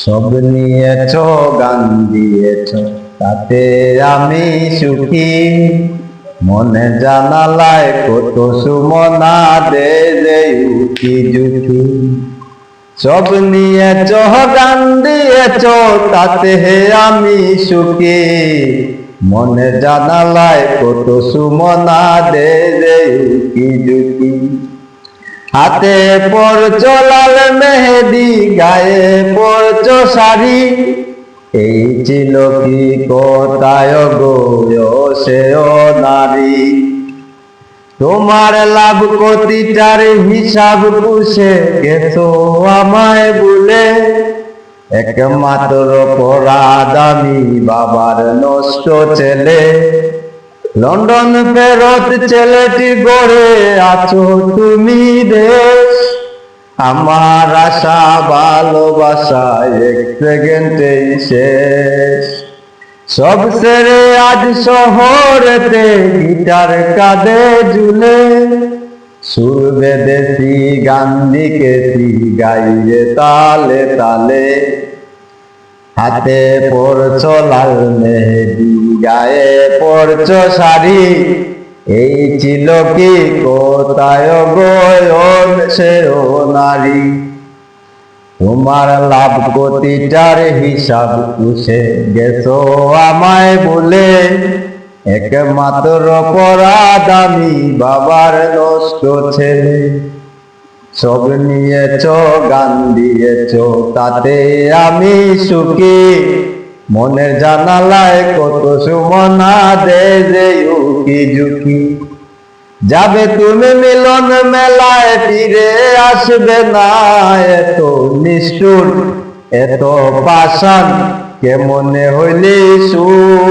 সব নিয়েছ, গান দিয়েছ, তাতে আমি সুখী। মনে জানালায় কত সুমনা দে উকি ঝুঁকি সব নিয়েছ, গান দিয়েছ, তাতে হে আমি সুখী। মনে জানালায় কত সুমনা দে উকি ঝুঁকি হাতে পরছ লাল মেহেদি, গায়ে পরছ শাড়ি। এই ছিল কি কোথায় গো, সেও নারী। তোমার লাভ কতিটার হিসাব পুষে গেছো আমায় বলে। একমাত্র পরাদ আমি, বাবার নষ্ট ছেলে। লন্ডন ফেরত ছেলেটি গড়ে আছো তুমি দেশ। আমার আশা, ভালোবাসা এক সেকেন্ডেই শেষ। সব সেরে আজ শহরেতে গিটার কাঁধে ঝুলে। সুর বেদেশি গান লিখেছি গাইয়ে তালে তালে। হাতে পরছ লাল মেহেদি, গায়ে পরছ শাড়ি। এই ছিল কি কোথায় গয়ন সেও নারী? তোমার লাভ কোটিটার হিসাব পুষে গেছো আমায় বলে। একমাত্র পরাদ আমি বাবার নষ্ট ছেলে। সব নিয়েছ, গান দিয়েছ, তাতে আমি সুখী। মনের জানালায় কত সুমনা দে যে উকি ঝুঁকি। যাবে তুমি মিলন মেলায়, ফিরে আসবে না এত নিষ্ঠুর। এত পাষাণ, কেমনে হইলে সুর